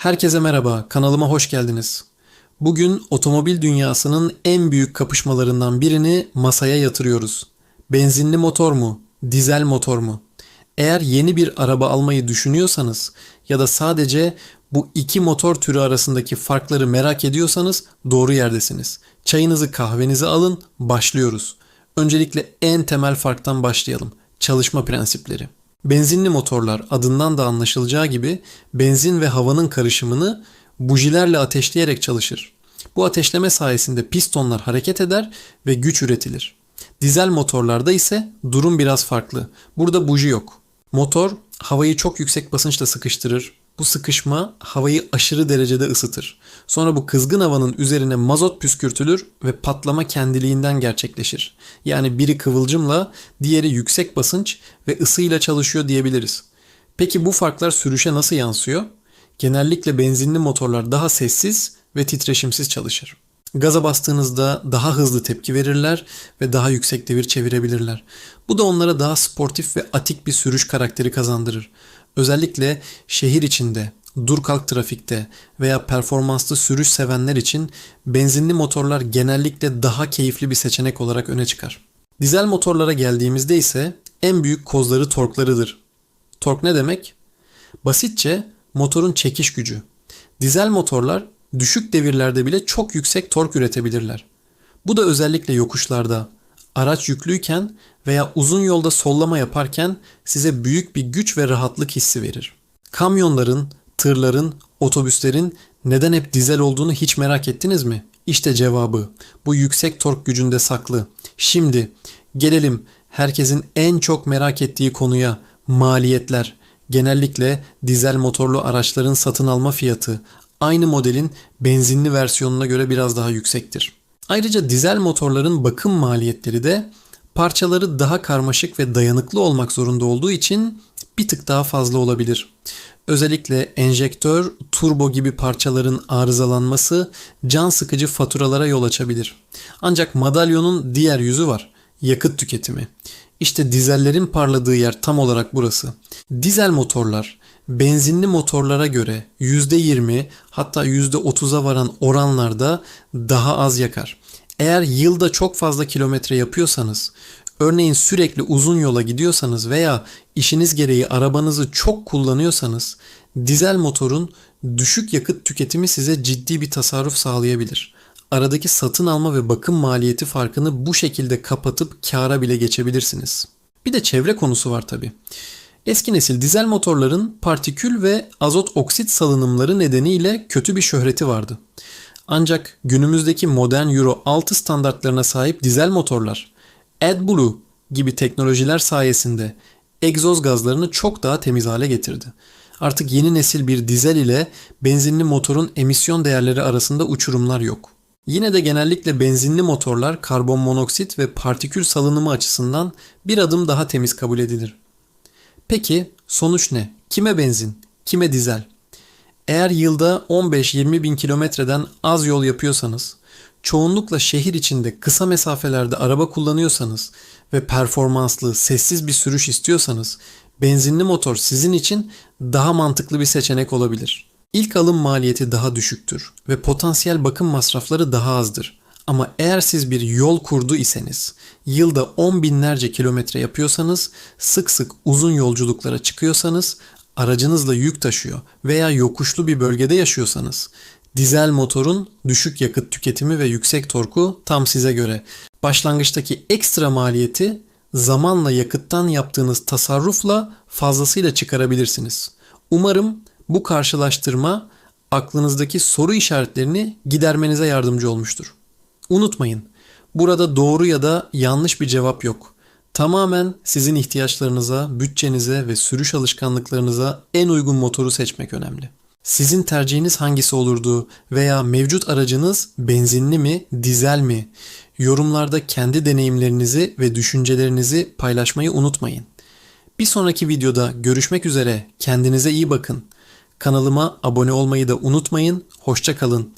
Herkese merhaba, kanalıma hoş geldiniz. Bugün otomobil dünyasının en büyük kapışmalarından birini masaya yatırıyoruz. Benzinli motor mu, dizel motor mu? Eğer yeni bir araba almayı düşünüyorsanız ya da sadece bu iki motor türü arasındaki farkları merak ediyorsanız doğru yerdesiniz. Çayınızı kahvenizi alın, başlıyoruz. Öncelikle en temel farktan başlayalım. Çalışma prensipleri. Benzinli motorlar adından da anlaşılacağı gibi benzin ve havanın karışımını bujilerle ateşleyerek çalışır. Bu ateşleme sayesinde pistonlar hareket eder ve güç üretilir. Dizel motorlarda ise durum biraz farklı. Burada buji yok. Motor havayı çok yüksek basınçla sıkıştırır. Bu sıkışma havayı aşırı derecede ısıtır. Sonra bu kızgın havanın üzerine mazot püskürtülür ve patlama kendiliğinden gerçekleşir. Yani biri kıvılcımla, diğeri yüksek basınç ve ısıyla çalışıyor diyebiliriz. Peki bu farklar sürüşe nasıl yansıyor? Genellikle benzinli motorlar daha sessiz ve titreşimsiz çalışır. Gaza bastığınızda daha hızlı tepki verirler ve daha yüksek devir çevirebilirler. Bu da onlara daha sportif ve atik bir sürüş karakteri kazandırır. Özellikle şehir içinde, dur kalk trafikte veya performanslı sürüş sevenler için benzinli motorlar genellikle daha keyifli bir seçenek olarak öne çıkar. Dizel motorlara geldiğimizde ise en büyük kozları torklarıdır. Tork ne demek? Basitçe motorun çekiş gücü. Dizel motorlar düşük devirlerde bile çok yüksek tork üretebilirler. Bu da özellikle yokuşlarda, araç yüklüyken veya uzun yolda sollama yaparken size büyük bir güç ve rahatlık hissi verir. Kamyonların, tırların, otobüslerin neden hep dizel olduğunu hiç merak ettiniz mi? İşte cevabı. Bu yüksek tork gücünde saklı. Şimdi gelelim herkesin en çok merak ettiği konuya maliyetler. Genellikle dizel motorlu araçların satın alma fiyatı aynı modelin benzinli versiyonuna göre biraz daha yüksektir. Ayrıca dizel motorların bakım maliyetleri de parçaları daha karmaşık ve dayanıklı olmak zorunda olduğu için bir tık daha fazla olabilir. Özellikle enjektör, turbo gibi parçaların arızalanması can sıkıcı faturalara yol açabilir. Ancak madalyonun diğer yüzü var. Yakıt tüketimi. İşte dizellerin parladığı yer tam olarak burası. Dizel motorlar benzinli motorlara göre %20 hatta %30'a varan oranlarda daha az yakar. Eğer yılda çok fazla kilometre yapıyorsanız, örneğin sürekli uzun yola gidiyorsanız veya işiniz gereği arabanızı çok kullanıyorsanız, dizel motorun düşük yakıt tüketimi size ciddi bir tasarruf sağlayabilir. Aradaki satın alma ve bakım maliyeti farkını bu şekilde kapatıp kâra bile geçebilirsiniz. Bir de çevre konusu var tabi. Eski nesil dizel motorların partikül ve azot oksit salınımları nedeniyle kötü bir şöhreti vardı. Ancak günümüzdeki modern Euro 6 standartlarına sahip dizel motorlar AdBlue gibi teknolojiler sayesinde egzoz gazlarını çok daha temiz hale getirdi. Artık yeni nesil bir dizel ile benzinli motorun emisyon değerleri arasında uçurumlar yok. Yine de genellikle benzinli motorlar karbon monoksit ve partikül salınımı açısından bir adım daha temiz kabul edilir. Peki sonuç ne? Kime benzin? Kime dizel? Eğer yılda 15-20 bin kilometreden az yol yapıyorsanız, çoğunlukla şehir içinde kısa mesafelerde araba kullanıyorsanız ve performanslı, sessiz bir sürüş istiyorsanız, benzinli motor sizin için daha mantıklı bir seçenek olabilir. İlk alım maliyeti daha düşüktür ve potansiyel bakım masrafları daha azdır. Ama eğer siz bir yol kurdu iseniz, yılda 10 binlerce kilometre yapıyorsanız, sık sık uzun yolculuklara çıkıyorsanız, aracınızla yük taşıyor veya yokuşlu bir bölgede yaşıyorsanız, dizel motorun düşük yakıt tüketimi ve yüksek torku tam size göre. Başlangıçtaki ekstra maliyeti zamanla yakıttan yaptığınız tasarrufla fazlasıyla çıkarabilirsiniz. Umarım bu karşılaştırma aklınızdaki soru işaretlerini gidermenize yardımcı olmuştur. Unutmayın, burada doğru ya da yanlış bir cevap yok. Tamamen sizin ihtiyaçlarınıza, bütçenize ve sürüş alışkanlıklarınıza en uygun motoru seçmek önemli. Sizin tercihiniz hangisi olurdu veya mevcut aracınız benzinli mi, dizel mi? Yorumlarda kendi deneyimlerinizi ve düşüncelerinizi paylaşmayı unutmayın. Bir sonraki videoda görüşmek üzere. Kendinize iyi bakın. Kanalıma abone olmayı da unutmayın. Hoşça kalın.